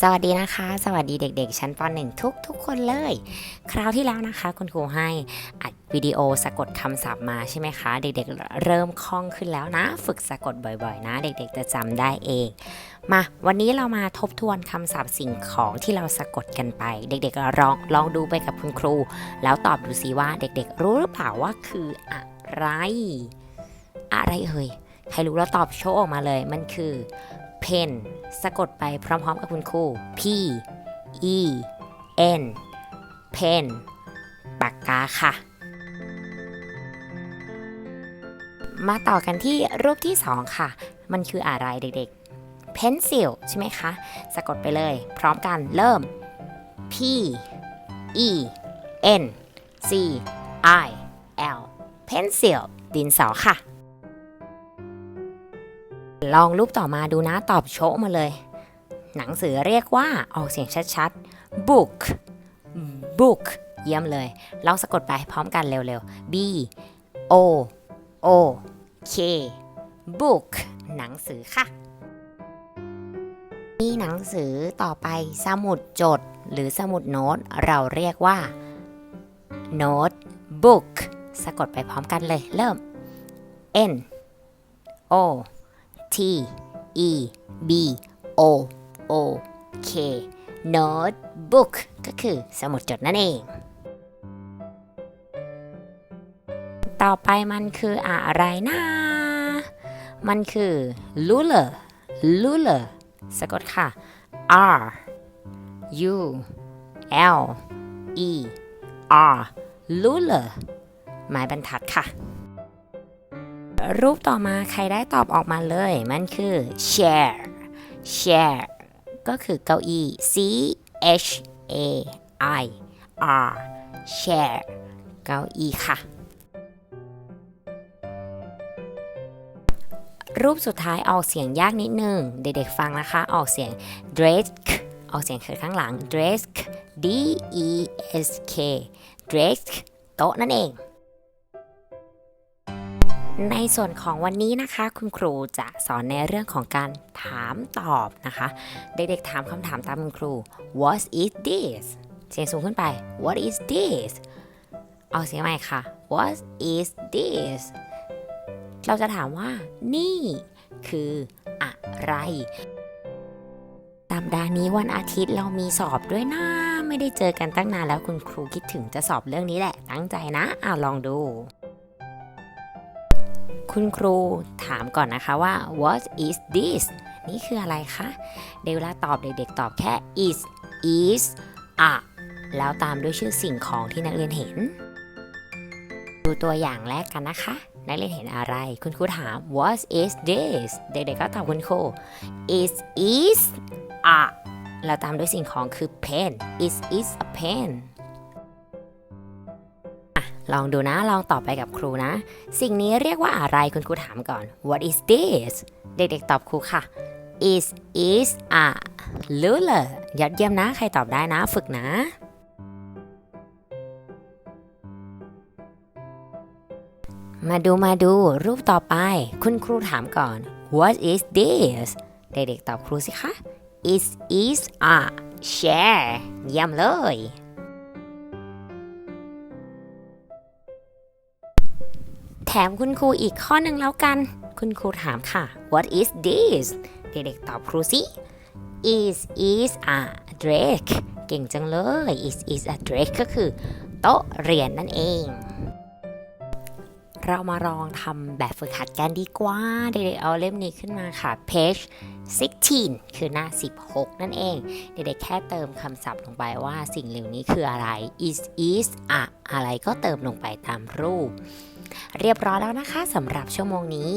สวัสดีนะคะ สวัสดีเด็ก ๆ ชั้นป .1 ทุกทุกๆคนเลย คราวที่แล้วนะคะ คุณครูให้อัดวิดีโอสะกดคำศัพท์มาใช่ไหมคะ เด็กๆ เริ่มคล่องขึ้นแล้วนะ ฝึกสะกดบ่อยๆ นะ เด็กๆ จะจำได้เอง มา วันนี้เรามาทบทวนคำศัพท์สิ่งของที่เราสะกดกันไป เด็กๆลองลองดูไปกับคุณครู แล้วตอบดูซิว่าเด็กๆ รู้หรือเปล่าว่าคืออะไร อะไรเอ่ยใครรู้แล้วตอบโชว์ออกมาเลยมันคือ เพนสะกดไปพร้อมๆกับคุณครู P E N เพนปากกาค่ะ มาต่อกันที่รูปที่ 2 ค่ะ มันคืออะไรเด็กๆ pencil ใช่ไหมคะ สะกดไปเลย พร้อมกันเริ่ม P E N C I L pencil ดินสอค่ะ ลองรูปต่อมาดูนะตอบโชะมาเลย หนังสือเรียกว่าออกเสียงชัดๆ book book เยี่ยมเลย ลองสะกดไปพร้อมกันเร็วๆ b o o k book หนังสือค่ะมีหนังสือต่อไปสมุดจด หรือสมุดโน้ต เราเรียกว่า note book สะกดไปพร้อมกันเลยเริ่ม n o T E B O O K notebook ก็คือสมุดจดนั่นเอง ต่อไปมันคืออะไรนะ มันคือ ruler ruler สะกดค่ะ R U L E R ruler ไม้บรรทัดค่ะ รูปต่อมาใครได้ตอบออกมาเลย มันคือ chair chair ก็คือเก้าอี้ C H A I R chair เก้าอี้ค่ะ รูปสุดท้ายออกเสียงยากนิดนึง เด็กๆฟังนะคะ ออกเสียง desk ออกเสียงคือข้างหลัง desk D E S K desk โต๊ะนั่นเอง ในส่วนของวันนี้นะคะ คุณครูจะสอนในเรื่องของการถามตอบนะคะ เด็กๆถามคำถามตามคุณครู What is this เสียงสูงขึ้นไป What is this เอาเสียงใหม่ค่ะ What is this เราจะถามว่า นี่คืออะไรสัปดาห์นี้วันอาทิตย์เรามีสอบด้วยนะ ไม่ได้เจอกันตั้งนานแล้วคุณครูคิดถึงจะสอบเรื่องนี้แหละ ตั้งใจนะอะลองดู คุณครูถามก่อนนะคะว่า what is this นี่คืออะไรคะ เดวลาตอบเด็กๆ ตอบแค่ is is อะแล้วตามด้วยชื่อสิ่งของที่นักเรียนเห็น ดูตัวอย่างแรกกันนะคะ นักเรียนเห็นอะไร คุณครูถาม what is this เด็กๆ ก็ตอบคุณครู is is อะแล้วตามด้วยสิ่งของคือ pen is is a pen ลองดูนะ ลองตอบไปกับครูนะ สิ่งนี้เรียกว่าอะไรคุณครูถามก่อน What is this เด็กๆตอบครูค่ะ is is a ruler ยอดเยี่ยมนะ ใครตอบได้นะ ฝึกนะมาดูมาดูรูปต่อไป คุณครูถามก่อน What is this เด็กๆตอบครูสิคะ is is a chair เยี่ยมเลย ถมคุณครูอีกข้อหนึ่งแล้วกัน คุณครูถามค่ะ What is this เด็กๆตอบครูสิ is is a drake เก่งจังเลย is is a drake ก็คือโต๊ะเรียนนั่นเอง เรามาลองทำแบบฝึกหัดกันดีกว่า เด็กๆเอาเล่มนี้ขึ้นมาค่ะ page 16 คือหน้า 16 นั่นเอง เด็กๆแค่เติมคำศัพท์ลงไปว่าสิ่งเหล่านี้คืออะไร is is อะอะไรก็เติมลงไปตามรูป เรียบร้อยแล้วนะคะสำหรับชั่วโมงนี้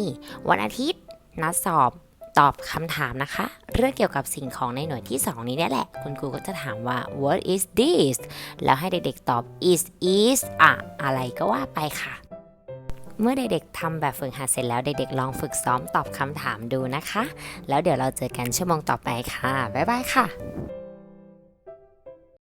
วันอาทิตย์นัดสอบตอบคำถามนะคะ เรื่องเกี่ยวกับสิ่งของในหน่วยที่ 2 นี้นี่แหละ คุณครูก็จะถามว่า what is this แล้วให้เด็กๆตอบ is is อะอะไรก็ว่าไปค่ะ เมื่อเด็กๆทำแบบฝึกหัดเสร็จแล้วเด็กๆลองฝึกซ้อมตอบคำถามดูนะคะ แล้วเดี๋ยวเราเจอกันชั่วโมงต่อไปค่ะ บ๊ายบายค่ะ